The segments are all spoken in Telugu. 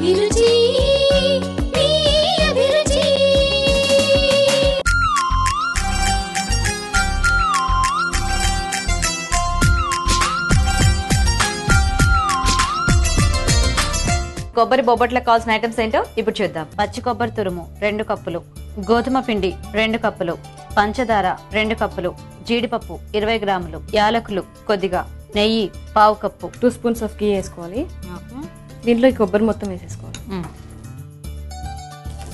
అభిరుచి కొబ్బరి బొబ్బట్లకు కావాల్సిన ఐటమ్స్ ఏంటో ఇప్పుడు చూద్దాం. పచ్చి కొబ్బరి తురుము రెండు కప్పులు. గోధుమ పిండి రెండు కప్పులు. పంచదార రెండు కప్పులు. జీడిపప్పు ఇరవై గ్రాములు. యాలకులు కొద్దిగా. నెయ్యి పావు cup. Two spoons of ghee వేసుకోవాలి. దీంట్లో ఈ కొబ్బరి మొత్తం వేసేసుకోవాలి.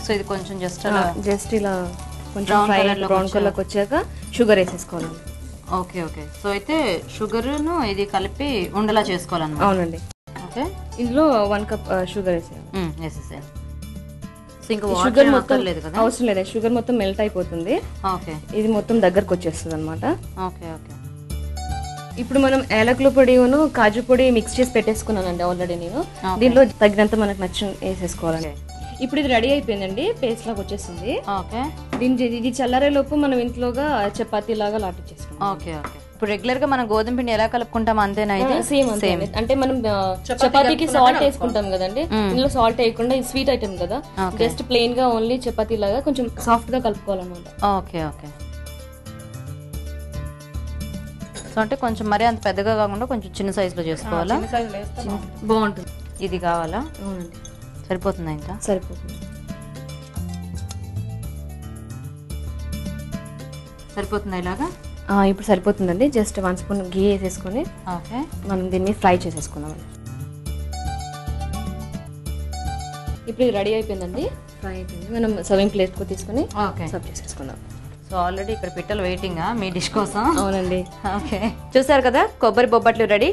సో ఇది కొంచెం జస్ట్ అలా జస్ట్ ఇలా కొంచెం ఫ్రై బ్రౌన్. కలర్కి వచ్చాక షుగర్ వేసేసుకోవాలి. ఓకే ఓకే సో అయితే షుగర్ను ఇది కలిపి ఉండలా చేసుకోవాలన్నమాట. అవునండి. ఓకే ఇందులో వన్ కప్ షుగర్ వేసేయాలి. ఇంకా షుగర్ మొత్తం కదా? అవసరం లేదు షుగర్ మొత్తం మెల్ట్ అయిపోతుంది. ఓకే ఇది మొత్తం దగ్గరకు వచ్చేస్తుంది అనమాట ఓకే ఓకే ఇప్పుడు మనం ఏలకుల పొడిను కాజు పొడి మిక్స్ చేసి పెట్టేసుకున్నానండి ఆల్రెడీ నేను. దీంట్లో తగినంత మనకు నచ్చిన వేసేసుకోవాలండి. ఇప్పుడు ఇది రెడీ అయిపోయిందండి పేస్ట్ లాగా వచ్చేసింది. ఓకే. దీని ఇది చల్లారే లోపు మనం ఇంట్లోగా చపాతీ లాగా లాటిచ్చేసుకున్నాం ఓకే ఓకే. ఇప్పుడు రెగ్యులర్గా మనం గోధుమ పిండి ఎలా కలుపుకుంటాం అంతేనా ఇది? సేమ్ అండి. అంటే మనం చపాతీకి సాల్ట్ వేసుకుంటాం కదండి. ఇందులో సాల్ట్ వేయకుండా ఇది స్వీట్ ఐటమ్ కదా. జస్ట్ ప్లెయిన్గా ఓన్లీ చపాతీ లాగా కొంచెం సాఫ్ట్గా కలుపుకోవాలన్నమాట. Okay okay. సో అంటే కొంచెం మరీ అంత పెద్దగా కాకుండా కొంచెం చిన్న సైజులో చేసుకోవాలా? బాగుంటుంది. ఇది కావాలా? సరిపోతుందా ఇంత? సరిపోతుంది. సరిపోతుందా ఇలాగా? ఇప్పుడు సరిపోతుందండి. జస్ట్ వన్ స్పూన్ గీ వేసేసుకొని ఓకే. మనం దీన్ని ఫ్రై చేసేసుకుందాం ఇప్పుడు ఇది రెడీ అయిపోయిందండి. ఫ్రై అయిపోయింది. మనం సర్వింగ్ ప్లేట్కు తీసుకొని ఓకే. సర్వ్ చేసేసుకుందాం. సో ఆల్రెడీ ఇక్కడ పిట్టలు వెయిటింగ్ మీ డిష్ కోసం? అవునండి. ఓకే చూసారు కదా? కొబ్బరి బొబ్బట్లు రెడీ?